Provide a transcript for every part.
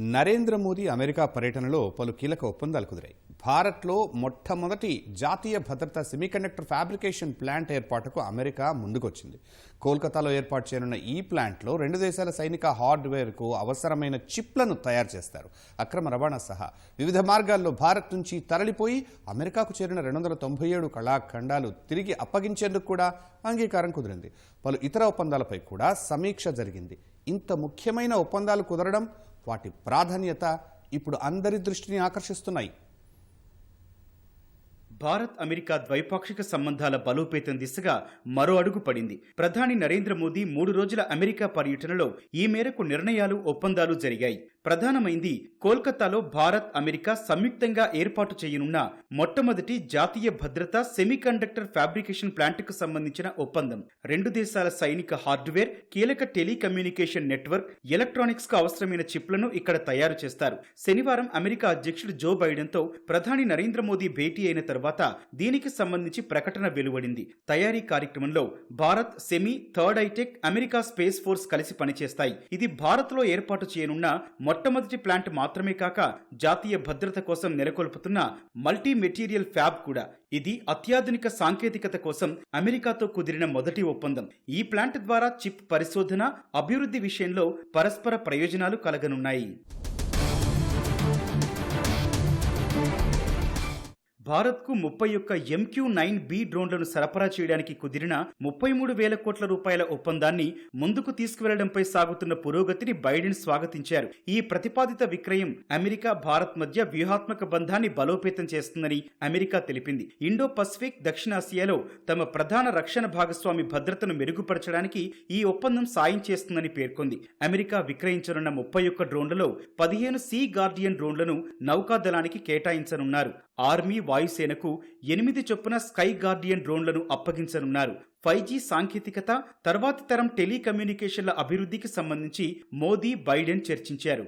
Narendra Modi America పర్యటనలో పలు కీలక ఒప్పందాలు కుదిరాయి. భారత్లో మొట్టమొదటి జాతీయ భద్రత సెమీకండక్టర్ ఫ్యాబ్రికేషన్ ప్లాంట్ ఏర్పాటుకు అమెరికా ముందుకొచ్చింది. కోల్కతాలో ఏర్పాటు చేయనున్న ఈ ప్లాంట్లో రెండు దేశాల సైనిక హార్డ్వేర్కు అవసరమైన చిప్లను తయారు చేస్తారు. అక్రమ రవాణా సహా వివిధ మార్గాల్లో భారత్ నుంచి తరలిపోయి అమెరికాకు చేరిన రెండు వందల తొంభై ఏడు కళాఖండాలు తిరిగి అప్పగించేందుకు కూడా అంగీకారం కుదిరింది. పలు ఇతర ఒప్పందాలపై కూడా సమీక్ష జరిగింది. ఇంత ముఖ్యమైన ఒప్పందాలు కుదరడం వాటి ప్రాధాన్యత ఇప్పుడు అందరి దృష్టిని ఆకర్షిస్తున్నాయి. భారత్ అమెరికా ద్వైపాక్షిక సంబంధాల బలోపేతం దిశగా మరో అడుగు పడింది. ప్రధాని నరేంద్ర మోదీ మూడు రోజుల అమెరికా పర్యటనలో ఈ మేరకు నిర్ణయాలు ఒప్పందాలు జరిగాయి. ప్రధానమైంది కోల్కతాలో భారత్ అమెరికా సంయుక్తంగా ఏర్పాటు చేయనున్న మొట్టమొదటి జాతీయ భద్రత సెమీకండక్టర్ ఫ్యాబ్రికేషన్ ప్లాంట్కు సంబంధించిన ఒప్పందం. రెండు దేశాల సైనిక హార్డ్వేర్ కీలక టెలికమ్యూనికేషన్ నెట్వర్క్ ఎలక్ట్రానిక్స్కు అవసరమైన చిప్లను ఇక్కడ తయారు చేస్తారు. శనివారం అమెరికా అధ్యక్షుడు జో బైడెన్తో ప్రధాని నరేంద్ర మోదీ భేటీ అయిన తర్వాత దీనికి సంబంధించి ప్రకటన వెలువడింది. తయారీ కార్యక్రమంలో Bharat semi third ఐటెక్ America space force కలిసి పనిచేస్తాయి. ఇది భారత్లో ఏర్పాటు చేయనున్న మొట్టమొదటి ప్లాంట్ మాత్రమే కాక జాతీయ భద్రత కోసం నెలకొల్పుతున్న మల్టీ మెటీరియల్ ఫ్యాబ్ కూడా. ఇది అత్యాధునిక సాంకేతికత కోసం అమెరికాతో కుదిరిన మొదటి ఒప్పందం. ఈ ప్లాంట్ ద్వారా చిప్ పరిశోధన అభివృద్ధి విషయంలో పరస్పర ప్రయోజనాలు కలగనున్నాయి. భారత్కు ముప్పై ఒక్క ఎంక్యూ నైన్ బి డ్రోన్లను సరఫరా చేయడానికి కుదిరిన ముప్పై మూడు వేల కోట్ల రూపాయల ఒప్పందాన్ని ముందుకు తీసుకువెళ్ళడంపై సాగుతున్న పురోగతిని బైడెన్ స్వాగతించారు. ఈ ప్రతిపాదిత విక్రయం అమెరికా భారత్ మధ్య వ్యూహాత్మక బంధాన్ని బలోపేతం చేస్తుందని అమెరికా తెలిపింది. ఇండో పసిఫిక్ దక్షిణాసియాలో తమ ప్రధాన రక్షణ భాగస్వామి భద్రతను మెరుగుపరచడానికి ఈ ఒప్పందం సాయం చేస్తుందని పేర్కొంది. అమెరికా విక్రయించనున్న ముప్పై ఒక్క డ్రోన్లలో పదిహేను సీ గార్డియన్ డ్రోన్లను నౌకాదళానికి కేటాయించనున్నారు. ఆర్మీ వాయుసేనకు ఎనిమిది చొప్పున స్కై గార్డియన్ డ్రోన్లను అప్పగించనున్నారు. ఫైవ్ జీ సాంకేతికత తర్వాతి తరం టెలికమ్యూనికేషన్ల అభివృద్ధికి సంబంధించి మోదీ బైడెన్ చర్చించారు.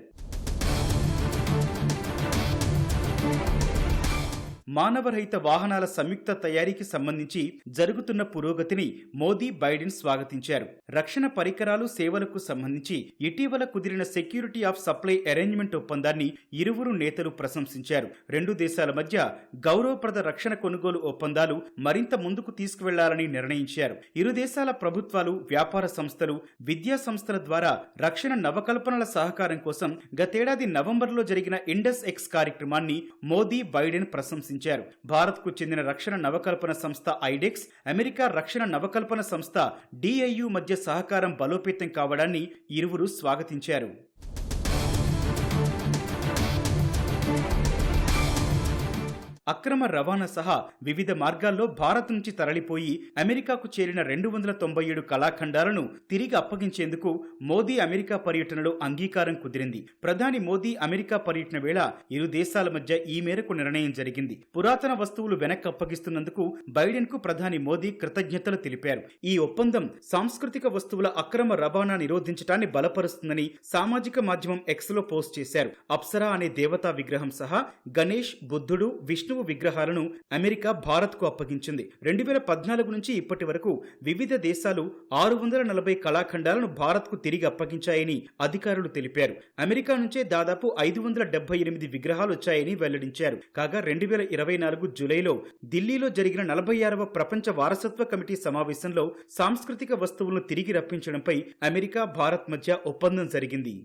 మానవరహిత వాహనాల సంయుక్త తయారీకి సంబంధించి జరుగుతున్న పురోగతిని మోదీ బైడెన్ స్వాగతించారు. రక్షణ పరికరాలు సేవలకు సంబంధించి ఇటీవల కుదిరిన సెక్యూరిటీ ఆఫ్ సప్లై అరేంజ్మెంట్ ఒప్పందాన్ని ఇరువురు నేతలు ప్రశంసించారు. రెండు దేశాల మధ్య గౌరవప్రద రక్షణ కొనుగోలు ఒప్పందాలు మరింత ముందుకు తీసుకువెళ్ళాలని నిర్ణయించారు. ఇరు దేశాల ప్రభుత్వాలు వ్యాపార సంస్థలు విద్యా సంస్థల ద్వారా రక్షణ నవకల్పనల సహకారం కోసం గతేడాది నవంబర్లో జరిగిన ఇండస్ ఎక్స్ కార్యక్రమాన్ని మోదీ బైడెన్ ప్రశంసించారు. భారత్కు చెందిన రక్షణ నవకల్పన సంస్థ ఐడెక్స్ అమెరికా రక్షణ నవకల్పన సంస్థ డిఐయు మధ్య సహకారం బలోపేతం కావడాన్ని ఇరువురు స్వాగతించారు. అక్రమ రవాణా సహా వివిధ మార్గాల్లో భారత్ నుంచి తరలిపోయి అమెరికాకు చేరిన రెండు వందల తొంభై ఏడు కళాఖండాలను తిరిగి అప్పగించేందుకు మోదీ అమెరికా పర్యటనలో అంగీకారం కుదిరింది. ప్రధాని మోదీ అమెరికా పర్యటన వేళ ఇరు దేశాల మధ్య ఈ మేరకు నిర్ణయం జరిగింది. పురాతన వస్తువులు వెనక్కి అప్పగిస్తున్నందుకు బైడెన్కు ప్రధాని మోదీ కృతజ్ఞతలు తెలిపారు. ఈ ఒప్పందం సాంస్కృతిక వస్తువుల అక్రమ రవాణా నిరోధించడాన్ని బలపరుస్తుందని సామాజిక మాధ్యమం ఎక్స్లో పోస్ట్ చేశారు. అప్సరా అనే దేవతా విగ్రహం సహా గణేష్ బుద్ధుడు విష్ణు విష్ణువు విగ్రహాలను అమెరికా భారత్కు అప్పగించింది. రెండు వేల పద్నాలుగు నుంచి ఇప్పటి వరకు వివిధ దేశాలు ఆరు వందల నలభై కళాఖండాలను భారత్కు తిరిగి అప్పగించాయని అధికారులు తెలిపారు. అమెరికా నుంచే దాదాపు ఐదు వందల డెబ్బై ఎనిమిది విగ్రహాలు వచ్చాయని వెల్లడించారు. కాగా రెండు వేల ఇరవై నాలుగు జూలైలో ఢిల్లీలో జరిగిన నలభై ఆరవ ప్రపంచ వారసత్వ కమిటీ సమావేశంలో సాంస్కృతిక వస్తువులను తిరిగి రప్పించడంపై అమెరికా భారత్ మధ్య ఒప్పందం జరిగింది.